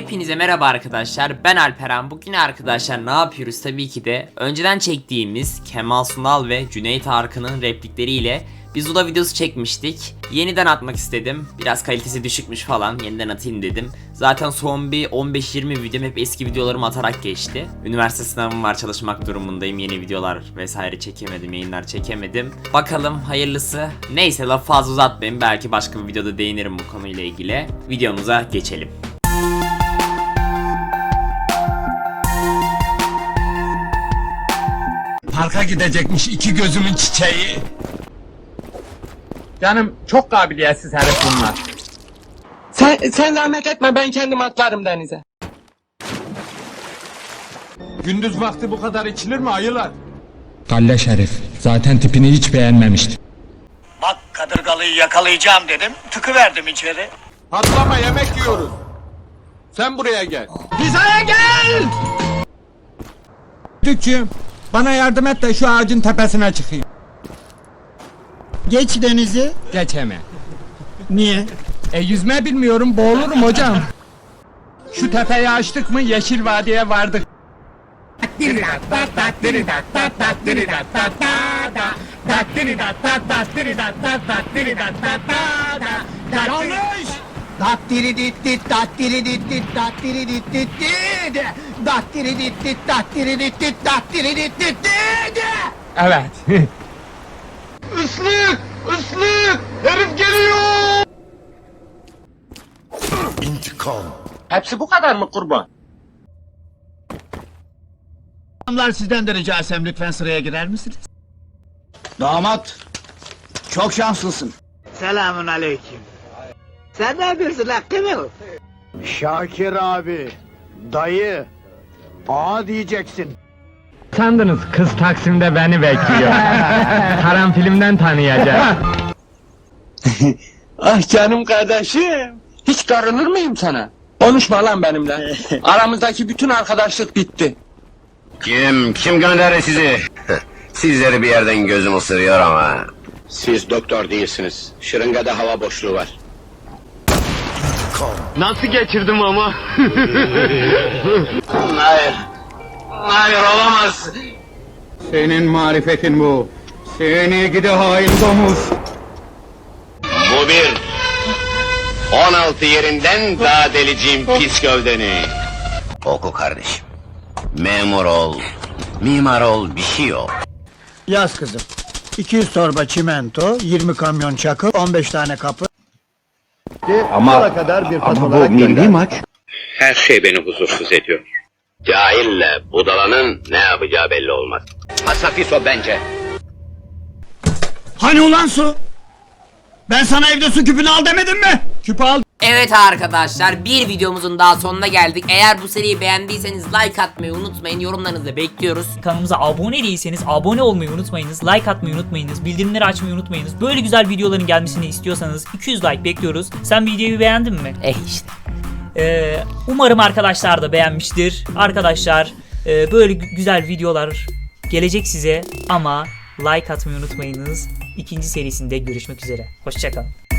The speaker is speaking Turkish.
Hepinize merhaba arkadaşlar. Ben Alperen. Bugün arkadaşlar ne yapıyoruz? Tabii ki de önceden çektiğimiz Kemal Sunal ve Cüneyt Arkın'ın replikleriyle bir Zula videosu çekmiştik. Yeniden atmak istedim. Biraz kalitesi düşükmüş falan. Yeniden atayım dedim. Zaten son bir 15-20 videom hep eski videolarımı atarak geçti. Üniversite sınavım var çalışmak durumundayım. Yeni videolar vesaire çekemedim. Yayınlar çekemedim. Bakalım hayırlısı. Neyse lafı fazla uzatmayayım. Belki başka bir videoda değinirim bu konuyla ilgili. Videomuza geçelim. Parka gidecekmiş iki gözümün çiçeği. Canım çok kabiliyetsiz herif bunlar. Sen, sen zahmet etme ben kendim atlarım denize. Gündüz vakti bu kadar içilir mi ayılar? Galle Şerif. Zaten tipini hiç beğenmemiştim. Bak kadırgalıyı yakalayacağım dedim. Tıkıverdim içeri. Patlama yemek yiyoruz. Sen buraya gel. Hizaya gel! Dükçüğüm bana yardım et de şu ağacın tepesine çıkayım. Geç denizi. Geçeme. Niye? E yüzme bilmiyorum boğulurum hocam. Şu tepeyi açtık mı Yeşil Vadi'ye vardık. Yanlış. Dattiri dit dit dattiri dit dit dattiri dit dit dit dattiri dit dit dattiri dit dit dattiri dit dit dit Evet. Islık! Islık! Herif geliyor! Hepsi bu kadar mı kurban? Adamlar sizden de rica etsem lütfen sıraya girer misiniz? Damat, çok şanslısın. Selamun aleyküm. Sen ne yapıyorsun lan Kemil? Şakir abi, dayı, ağa diyeceksin. Sandınız kız Taksim'de beni bekliyor. Karanfilimden tanıyacak. Ah canım kardeşim. Hiç darılır mıyım sana? Konuşma lan benimle. Aramızdaki bütün arkadaşlık bitti. Kim, kim gönderdi sizi? Sizleri bir yerden gözüm ısırıyor ama. Siz doktor değilsiniz. Şırıngada hava boşluğu var. Nasıl geçirdim ama? hayır. Hayır olamaz. Senin marifetin bu. Seni gidi hain domuz. Bu bir. 16 yerinden daha deleceğim pis gövdeni. Oku kardeşim. Memur ol, mimar ol, bir şey ol. Yaz kızım. 200 torba çimento, 20 kamyon çakıl, 15 tane kapı. Ama, kadar bir ama bu milli maç. Her şey beni huzursuz ediyor. Cahille budalanın ne yapacağı belli olmaz. Hasafiso bence. Hani ulan su? Ben sana evde su küpünü al demedim mi? Küpü al. Evet arkadaşlar bir videomuzun daha sonuna geldik. Eğer bu seriyi beğendiyseniz like atmayı unutmayın. Yorumlarınızı bekliyoruz. Kanalımıza abone değilseniz abone olmayı unutmayınız. Like atmayı unutmayınız. Bildirimleri açmayı unutmayınız. Böyle güzel videoların gelmesini istiyorsanız 200 like bekliyoruz. Sen videoyu beğendin mi? Eh işte. Ee, umarım arkadaşlar da beğenmiştir. Arkadaşlar e, böyle gü- güzel videolar gelecek size ama like atmayı unutmayınız. İkinci serisinde görüşmek üzere. Hoşçakalın.